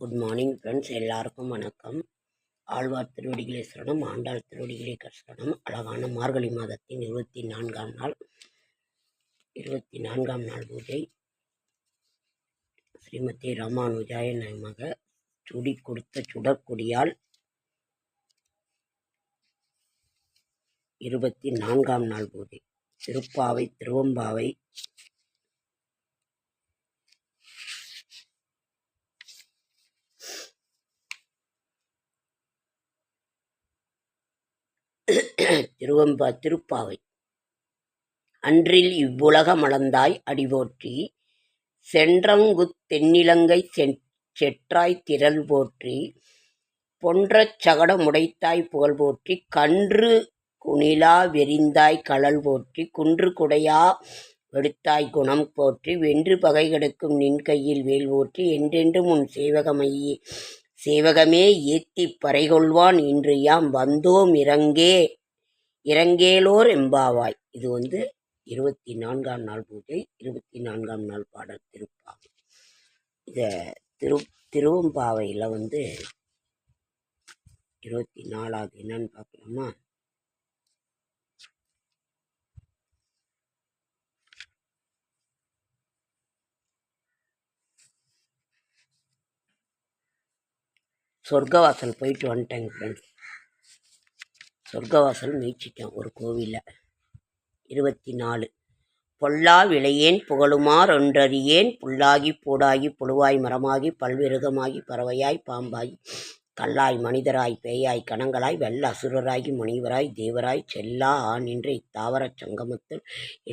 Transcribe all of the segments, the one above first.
Good morning friends. எல்லாருக்கும் வணக்கம். ஆழ்வார் திருவடிகளை சரணம். ஆண்டாள் திருவடிகளை சரணம். அழகான மார்கழி மாதத்தின் இருபத்தி நான்காம் நாள். இருபத்தி நான்காம் நாள் பூஜை. ஸ்ரீமதி ராமானுஜாய நமக. சுடி கொடுத்த சுடற்கொடியால் இருபத்தி நான்காம் நாள் பூஜை. திருப்பாவை திருவம்பாவை திருவம்பா திருப்பாவை. அன்றில் இவ்வுலகம் அளந்தாய் அடிபோற்றி சென்றங்குத் தென்னிலங்கை செற்றாய் திரள் போற்றி பொன்றச் சகடம் உடைத்தாய் புகழ் போற்றி கன்று குணிலா வெறிந்தாய் கழல் போற்றி குன்று குடையா வெடுத்தாய் குணம் போற்றி வென்று பகை கெடுக்கும் நின் கையில் வேல் போற்றி என்றென்றும் உன் சேவகமையே. சேவகமே ஏத்திப் பறைகொள்வான் இன்று யாம் வந்தோம் இறங்கே. இறங்கேலோர் எம்பாவாய். இது வந்து இருபத்தி நான்காம் நாள் பூஜை இருபத்தி நான்காம் நாள் பாடல் திருப்பாவை. இதை திரு திருவம்பாவையில் வந்து இருபத்தி நாலாவது என்னன்னு பார்க்கலாமா? சொர்க்கவாசல் போயிட்டு வந்துட்டேங்க ஃப்ரெண்ட்ஸ் சொர்க்கவாசல் மீச்சிட்டேன் ஒரு கோவிலில். இருபத்தி நாலு பொல்லா விளையேன் புகழுமார் ஒன்றறியேன் புல்லாகி பூடாகி புழுவாய் மரமாகி பல்விருகமாகி பறவையாய் பாம்பாகி கல்லாய் மனிதராய் பேயாய் கணங்களாய் வெள்ள அசுரராகி முனிவராய் தேவராய் செல்லா ஆ நின்ற இத்தாவரச் சங்கமத்தில்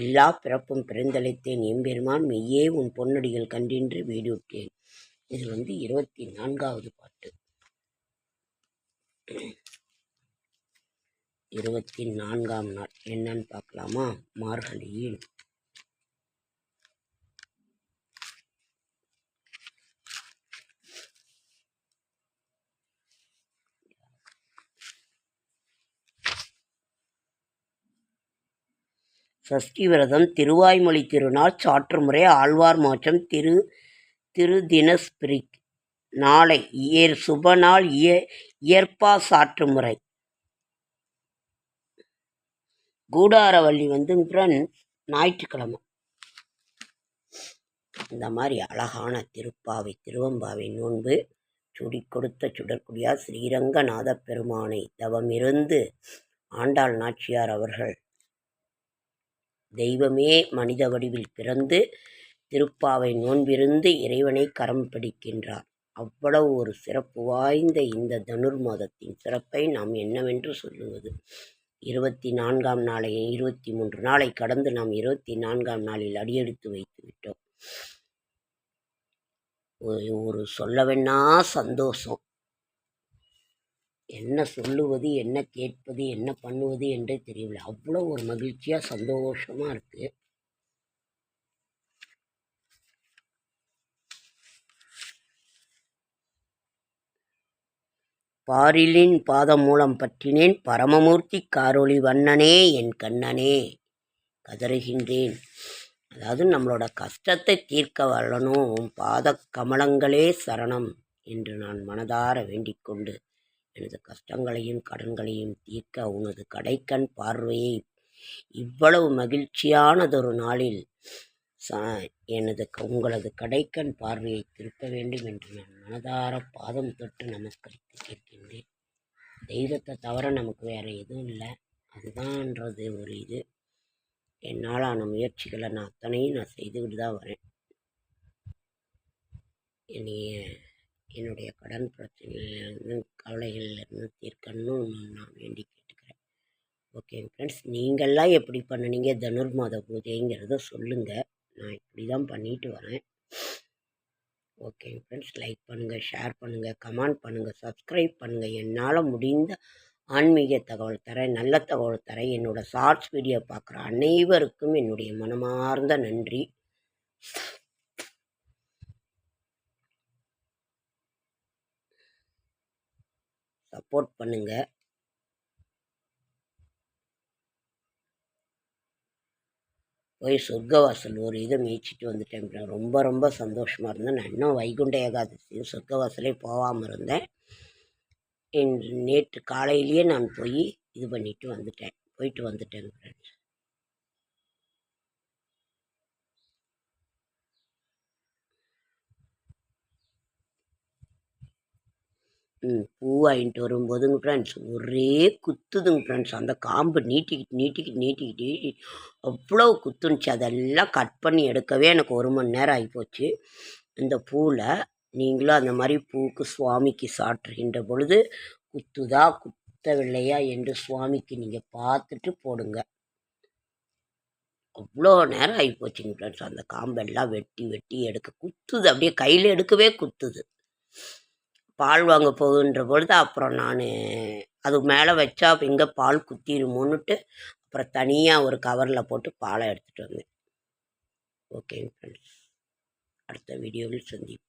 எல்லா பிறப்பும் பிறந்தளித்தேன் எம்பெருமான் மெய்யே உன் பொன்னடிகள் கண்டின்று வீடுவிட்டேன் இது வந்து இருபத்தி நான்காவது பாட்டு. இருபத்தி நான்காம் நாள். என்னன்னு பார்க்கலாமா? மார்கழியில். சஷ்டி விரதம் திருவாய்மொழி திருநாள் சாற்றுமுறை ஆழ்வார் மாற்றம் திரு திருதினஸ்பிரிக் நாளை ஏர் சுப நாள் இய இயற்பா சாற்றுமுறை கூடாரவள்ளி வந்து ஃப்ரெண்ட்ஸ் ஞாயிற்றுக்கிழமை. இந்த மாதிரி அழகான திருப்பாவை திருவம்பாவை நோன்பு சுடி கொடுத்த சுடற்குடியா ஸ்ரீரங்கநாத பெருமானை தவமிருந்து ஆண்டாள் நாச்சியார் அவர்கள் தெய்வமே மனித வடிவில் பிறந்து திருப்பாவை நோன்பிருந்து இறைவனை கரம் பிடிக்கின்றார். அவ்வளவு ஒரு சிறப்பு வாய்ந்த இந்த தனுர் மாதத்தின் சிறப்பை நாம் என்னவென்று சொல்லுவது? இருபத்தி நான்காம் நாளை இருபத்தி மூன்று நாளை கடந்து நாம் இருபத்தி நான்காம் நாளில் அடியெடுத்து வைத்து விட்டோம். ஒரு ஒரு சொல்லவென்னா சந்தோஷம். என்ன சொல்லுவது என்ன கேட்பது என்ன பண்ணுவது என்றே தெரியவில்லை. அவ்வளோ ஒரு மகிழ்ச்சியாக சந்தோஷமாக இருக்குது பாரிலின் பாதமூலம் பற்றினேன் பரமமூர்த்தி காரொளி வண்ணனே என் கண்ணனே கதறுகின்றேன். அதாவது நம்மளோட கஷ்டத்தை தீர்க்க வரணும் பாத கமலங்களே சரணம் என்று நான் மனதார வேண்டிக்கொண்டு எனது கஷ்டங்களையும் கடன்களையும் தீர்க்க உனது கடைக்கண் பார்வையை இவ்வளவு மகிழ்ச்சியானதொரு நாளில் சா எனது உங்களது கடைக்கண் பார்வையை திருப்ப வேண்டும் என்று நான் மனதார பாதம் தொட்டு நமஸ்கரித்து கேட்கின்றேன். தெய்வத்தை தவிர நமக்கு வேறு எதுவும் இல்லை. அதுதான்ன்றது ஒரு இது. என்னாலான முயற்சிகளை நான் அத்தனையும் நான் செய்துக்கிட்டு தான் வரேன். என்னைய என்னுடைய கடன் பிரச்சனையிலேருந்து கவலைகள்லேருந்து தீர்க்கணும்னு நான் வேண்டி கேட்டுக்கிறேன். ஓகே ஃப்ரெண்ட்ஸ் நீங்கள்லாம் எப்படி பண்ணுனீங்க? தனுர்மாத பூஜைங்கிறத சொல்லுங்கள் நான் இப்படி தான் பண்ணிட்டு வரேன். ஓகே ஃப்ரெண்ட்ஸ் லைக் பண்ணுங்கள் ஷேர் பண்ணுங்கள் கமெண்ட் பண்ணுங்கள் சப்ஸ்கிரைப் பண்ணுங்கள் என்னால் முடிந்த ஆன்மீக தகவல் தரேன் நல்ல தகவல் தரேன். என்னோடய ஷார்ட்ஸ் வீடியோ பார்க்குற அனைவருக்கும் என்னுடைய மனமார்ந்த நன்றி. சப்போர்ட் பண்ணுங்கள் போய் சொர்க்கவாசல் ஒரு இதை மீச்சிட்டு வந்துட்டேன் ரொம்ப ரொம்ப சந்தோஷமாக இருந்தேன். நான் இன்னும் வைகுண்ட ஏகாதசியும் சொர்க்கவாசலே போகாமல் இருந்தேன். இன்று நேற்று காலையிலேயே நான் போய் இது பண்ணிட்டு வந்துட்டேன். போயிட்டு வந்துட்டேன் ஃப்ரெண்ட்ஸ் பூ வாங்கிட்டு வரும்போதுங்க ஃப்ரெண்ட்ஸ் ஒரே குத்துதுங்க ஃப்ரெண்ட்ஸ் அந்த காம்பு நீட்டிக்கிட்டு நீட்டிக்கிட்டு நீட்டிக்கிட்டு நீட்டி அவ்வளோ குத்துனுச்சு. அதெல்லாம் கட் பண்ணி எடுக்கவே எனக்கு ஒரு மணி நேரம் ஆகிப்போச்சு இந்த பூவில் நீங்களும் அந்த மாதிரி பூக்கு சுவாமிக்கு சாற்றுகின்ற பொழுது குத்துதா குத்தவில்லையா என்று சுவாமிக்கு நீங்கள் பார்த்துட்டு போடுங்க. அவ்வளோ நேரம் ஆகிப்போச்சுங்க ஃப்ரெண்ட்ஸ் அந்த காம்பெல்லாம் வெட்டி வெட்டி எடுக்க குத்துது. அப்படியே கையில் எடுக்கவே குத்துது. பால் வாங்க போகுன்ற பொழுது அப்புறம் நான் அது மேலே வச்சா எங்கே பால் குத்திடுமோன்னுட்டு அப்புறம் தனியாக ஒரு கவரில் போட்டு பாலை எடுத்துகிட்டு வந்தேன். ஓகேங்க ஃப்ரெண்ட்ஸ் அடுத்த வீடியோவில் சந்திப்போம்.